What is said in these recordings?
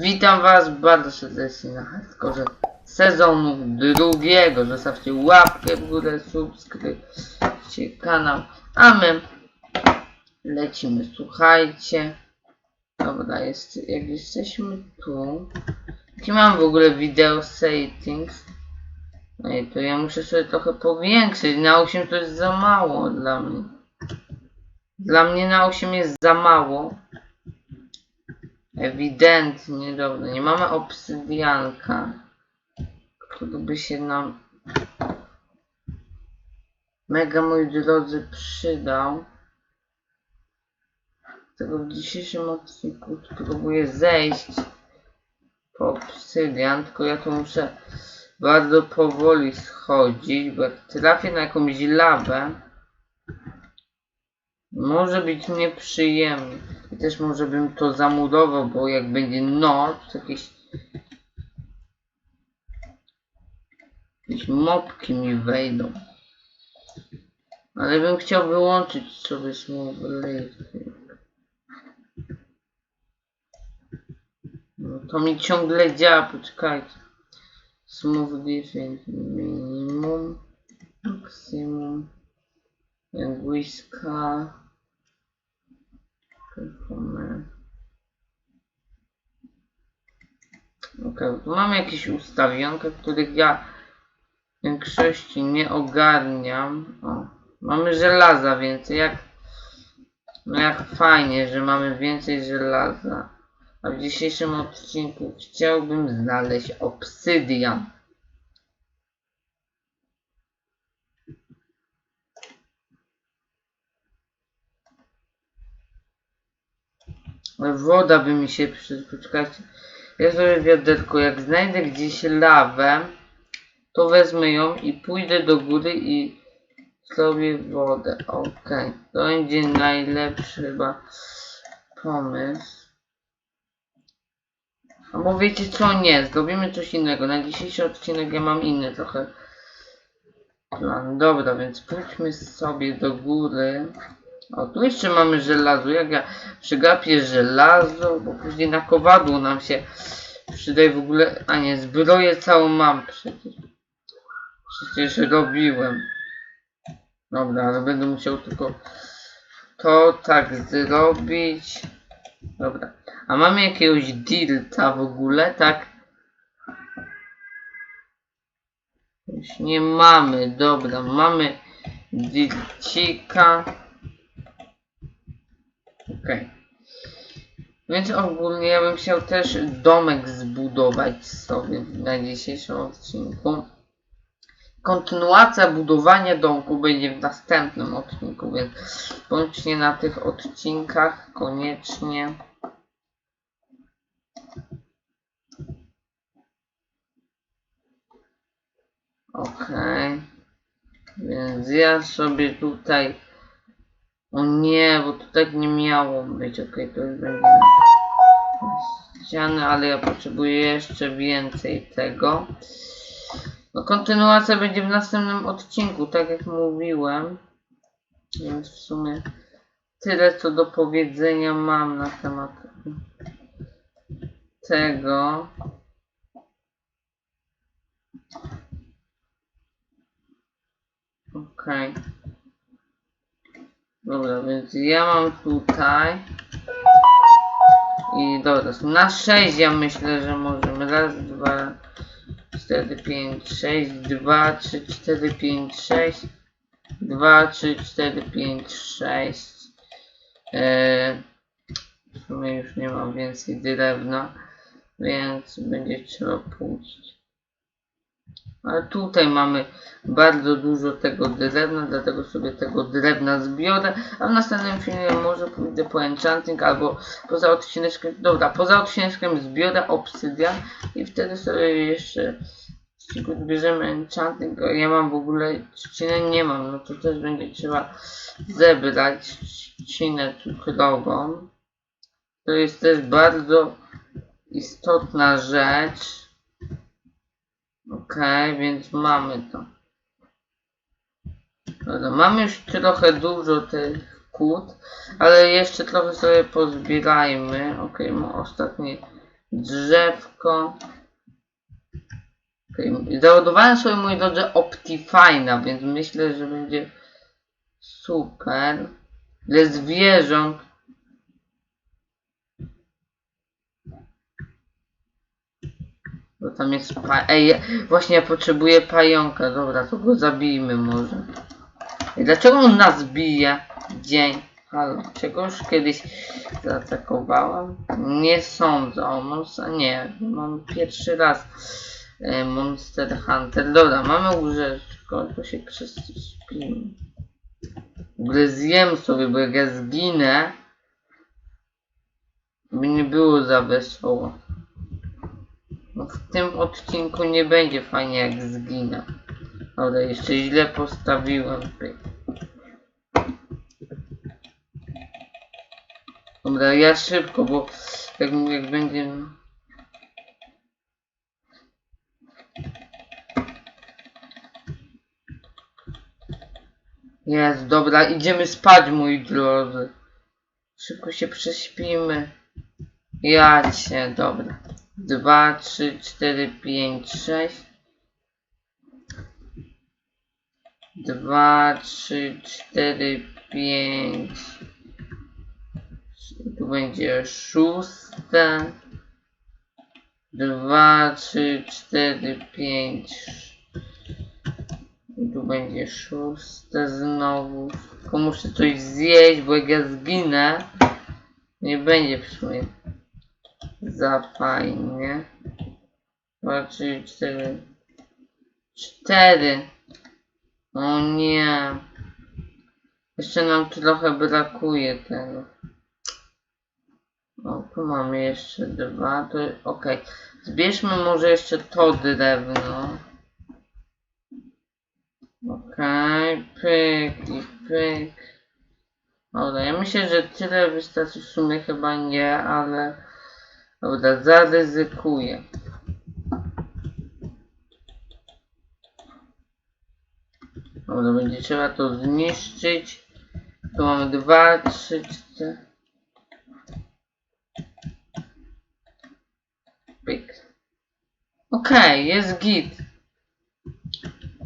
Witam was bardzo serdecznie na hardkorze sezonu drugiego. Zostawcie łapkę w górę, subskrybujcie kanał, a my lecimy, słuchajcie. Dobra, jest, jak jesteśmy tu, jaki mam w ogóle video settings? Ej, to ja muszę sobie trochę powiększyć, na 8 to jest za mało dla mnie. Dla mnie na 8 jest za mało. Ewidentnie, dobra, nie mamy obsydianka, który by się nam mega, moi drodzy, przydał. Tego w dzisiejszym odcinku spróbuję zejść po obsydian, tylko ja tu muszę bardzo powoli schodzić, bo jak trafię na jakąś lawę, może być nieprzyjemnie. Też może bym to zamurował, bo jak będzie noc, jakieś... Jakieś mopki mi wejdą. Ale bym chciał wyłączyć sobie living. No to mi ciągle działa, poczekajcie. Smooth living minimum, maksimum, Linguiska. Performer. Okej, tu mamy jakieś ustawionka, których ja w większości nie ogarniam. O, mamy żelaza więcej, jak, no jak fajnie, że mamy więcej żelaza. A w dzisiejszym odcinku chciałbym znaleźć obsydian. Woda by mi się przy... Poczekajcie. Ja sobie wiaderko, jak znajdę gdzieś lawę, to wezmę ją i pójdę do góry i zrobię wodę. Okej. To będzie najlepszy chyba pomysł. Albo wiecie co? Nie. Zrobimy coś innego. Na dzisiejszy odcinek ja mam inny trochę plan. Dobra, więc pójdźmy sobie do góry. O, tu jeszcze mamy żelazo. Jak ja przegapię żelazo, bo później na kowadło nam się przydaje w ogóle... A nie, zbroję całą mam przecież. Przecież robiłem. Dobra, ale będę musiał tylko to tak zrobić. Dobra. A mamy jakiegoś dirta w ogóle, tak? Już nie mamy, dobra, mamy dircika. Okej. Więc ogólnie ja bym chciał też domek zbudować sobie na dzisiejszym odcinku. Kontynuacja budowania domku będzie w następnym odcinku, więc bądźcie na tych odcinkach koniecznie. Okej. Więc ja sobie tutaj... O nie, bo to tak nie miało być. Okej, to już będzie ściany, ale ja potrzebuję jeszcze więcej tego. No kontynuacja będzie w następnym odcinku, tak jak mówiłem. Więc w sumie tyle co do powiedzenia mam na temat tego. Okej. Dobra, więc ja mam tutaj. I dobra, na 6 ja myślę, że możemy. Raz, dwa, cztery, pięć, sześć, dwa, trzy, cztery, pięć, sześć. Dwa, trzy, cztery, pięć, sześć. Eee, w sumie już nie mam więcej drewna, więc będzie trzeba pójść. Ale tutaj mamy bardzo dużo tego drewna, dlatego sobie tego drewna zbiorę, a w następnym filmie może pójdę po enchanting albo poza odcineczkiem, dobra, poza odcineczkiem zbiorę obsydian i wtedy sobie jeszcze bierzemy enchanting, ja mam w ogóle trzcinę, nie mam, no to też będzie trzeba zebrać trzcinę cukrową. To jest też bardzo istotna rzecz. Okej, więc mamy to. Dobra, mamy już trochę dużo tych kłód, ale jeszcze trochę sobie pozbierajmy. Okej, okay, ostatnie drzewko. Okay. Załadowałem sobie, moi drodzy, Optifine'a, więc myślę, że będzie super. Ile zwierząt. Bo tam jest pa... Ej, właśnie ja potrzebuję pająka. Dobra, to go zabijmy może. Ej, dlaczego on nas bije? Dzień. Halo, czegoś kiedyś zaatakowałem? Nie sądzę. O, monster... Nie, mam pierwszy raz e, Monster Hunter. Dobra, mamy łóżeczko, to się prześpimy. W ogóle zjem sobie, bo jak ja zginę, by nie było za wesoło. W tym odcinku nie będzie fajnie jak zginę. Dobra, jeszcze źle postawiłem. Dobra, ja szybko, bo jak, jak będzie... Jest, dobra, idziemy spać, moi drodzy. Szybko się prześpimy. Ja cię, dobra. Dwa, trzy, cztery, pięć, sześć. Dwa, trzy, cztery, pięć. Tu będzie szóste. Dwa, trzy, cztery, pięć. Tu będzie szóste znowu. Tylko muszę coś zjeść, bo jak ja zginę, nie będzie w sumie za fajnie. Dwa, trzy, cztery. Cztery. O nie. Jeszcze nam trochę brakuje tego. O, tu mamy jeszcze dwa, to okej. Zbierzmy może jeszcze to drewno. Okej, pyk i pyk. Dobra, ja myślę, że tyle wystarczy w sumie chyba nie, ale dobra, zaryzykuję. Dobra, będzie trzeba to zniszczyć. Tu mamy dwa, trzy, cztery. Pyk. Okej, jest git.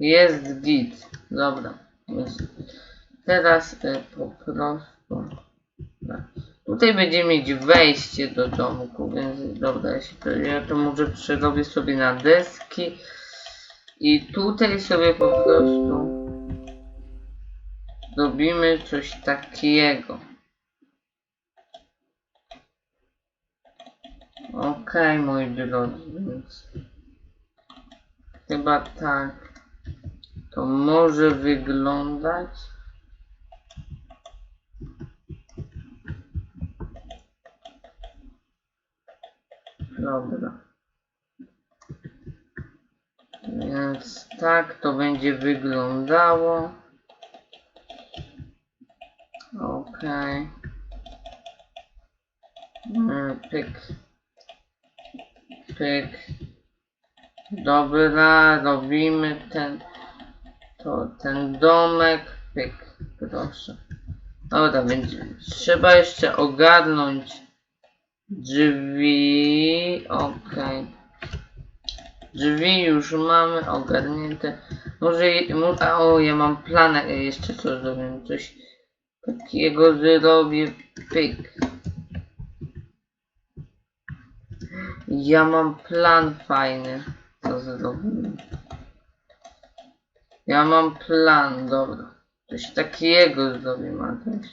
Jest git. Dobra. Teraz e, po prostu. Tutaj będziemy mieć wejście do domku, więc dobra, ja, się to, może przerobię sobie na deski. I tutaj sobie po prostu zrobimy coś takiego. Okej, moi drodzy, więc chyba tak to może wyglądać. Dobra. Więc tak to będzie wyglądało. Okej. Mm, Pyk. Pyk. Dobra, robimy ten, to ten domek, pyk, proszę. Dobra, będzie, trzeba jeszcze ogarnąć drzwi, okej. Drzwi już mamy ogarnięte. Może, a o, ja mam plan e, jeszcze co zrobię, coś takiego zrobię, pyk. Ja mam plan fajny. Co zrobimy? Ja mam plan, dobra. Coś takiego zrobimy, a też.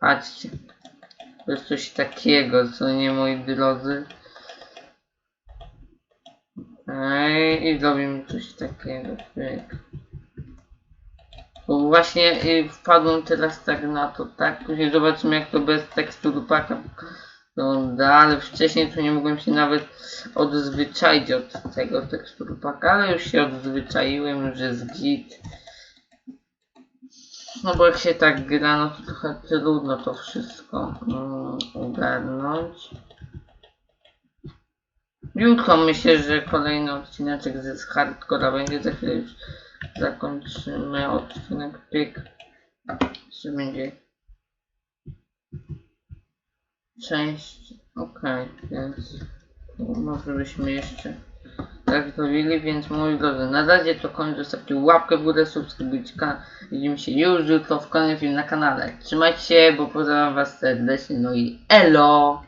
Patrzcie. To jest coś takiego, co nie moi drodzy. Ej, I zrobimy coś takiego. Pyk. Bo właśnie y, wpadłem teraz tak na to, tak? Później zobaczymy jak to bez tekstur paka wygląda, ale wcześniej to nie mogłem się nawet odzwyczaić od tego tekstur paka, ale już się odzwyczaiłem, już jest git. No bo jak się tak gra, no to trochę trudno to wszystko mm, ogarnąć. Jutro myślę, że kolejny odcineczek ze hardcora będzie, za chwilę już zakończymy odcinek pyk. Jeszcze będzie część Okej, więc może byśmy jeszcze zrobili, więc moi drodzy, na razie to kończę, zostawcie łapkę w górę, subskrybujcie kanał. Widzimy się już jutro w kolejnym filmie na kanale. Trzymajcie się, bo pozdrawiam was serdecznie, no i elo!